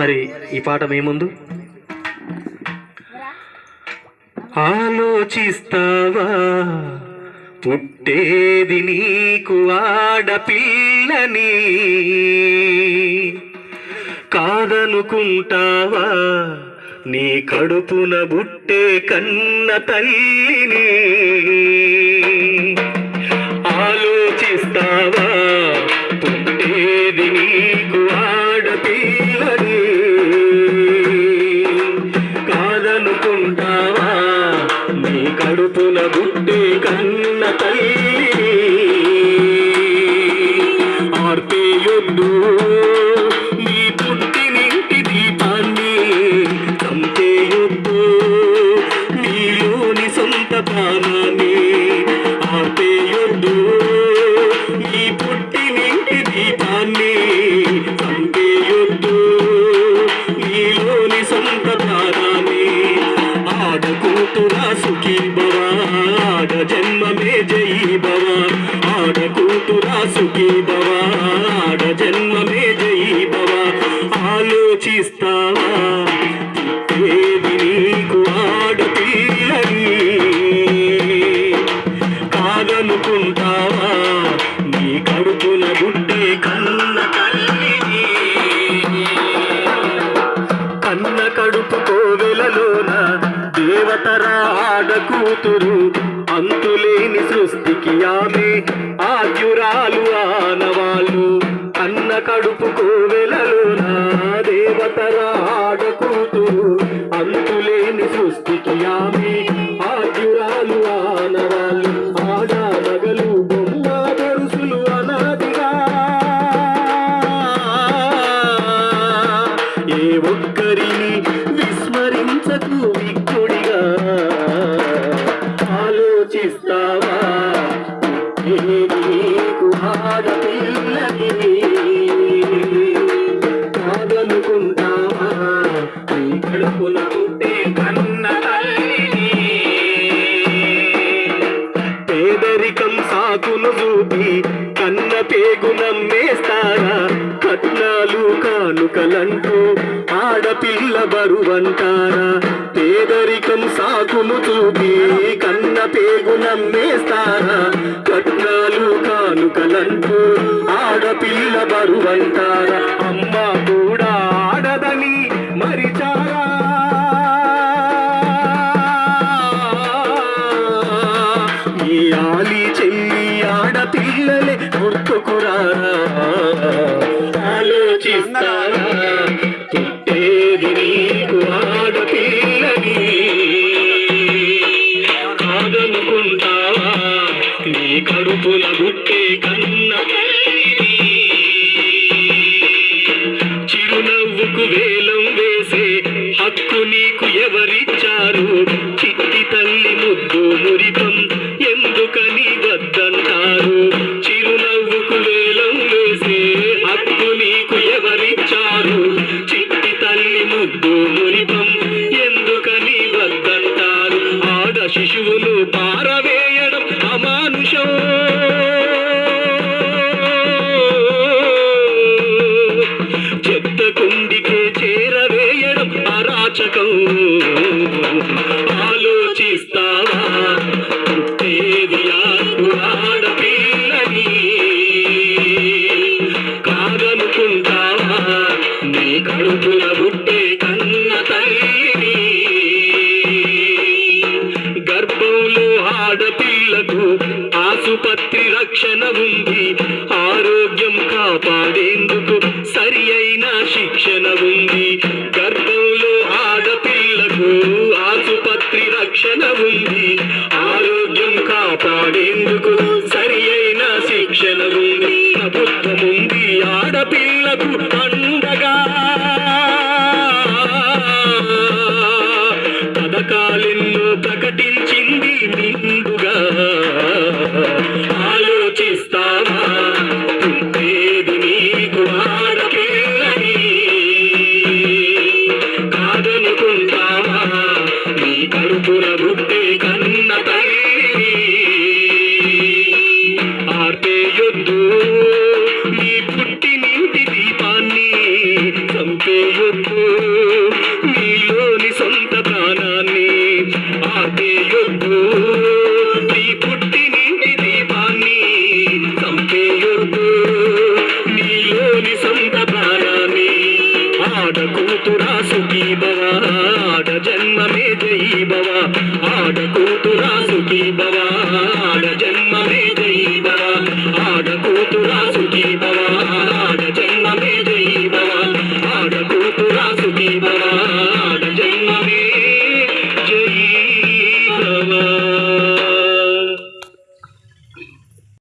మరి ఈ పాట ఏముందు ఆలోచిస్తావా? పుట్టేది నీకు ఆడపిల్లని కాదనుకుంటావా? నీ కడుపున బుట్టే కన్న తల్లిని. భవా ఆడ జన్మమే జై భవా ఆలోచిస్తావా? ఏది నీకు ఆడపిల్లని కాదనుకుంటావా? నీ కడుపున గుడ్డే కన్న తల్లిని. కన్న కడుపు కోవెలలోన దేవతరా ఆడ కూతురు అంతులేని సృష్టికి ఆమె. ఆద్యురాలు ఆనవాళ్ళు అన్న కడుపు కోవెలలోన దేవతరా ఆడ కూతురు. అంతులేని సృష్టికి ఆమె. నమ్మేస్తారా కట్నాలు కానుకలంటూ ఆడపిల్ల బరువంటారా? పేదరికం సాకును చూపి కన్న పేగు నమ్మేస్తారా? కట్నాలు కానుకలంటూ ఆడపిల్ల బరువంటారా? అమ్మా! ఆలోచిస్తారా పుట్టేది నీకు ఆడపిల్లని కాదనుకుంటావా నీ కడుపున గుట్టే కన్న తల్లిని. చిరునవ్వుకు వేలం వేసే హక్కు నీకు ఎవరిచ్చారు చిట్టి తల్లి ముద్దు మురిపం ఆడపిల్లకు ఆసుపత్రి రక్షణ ఉంది. ఆరోగ్యం కాపాడేందుకు సరి అయిన శిక్షణ ఉంది. గర్భంలో ఆడపిల్లకు ఆసుపత్రి రక్షణ ఉంది. ఆరోగ్యం కాపాడేందుకు సరి అయిన శిక్షణ ఉంది. ప్రభుత్వం ఉంది ఆడపిల్లకు అండగా. పథకాలెన్నో ప్రకటించ ఆడ జన్మమే జై భవ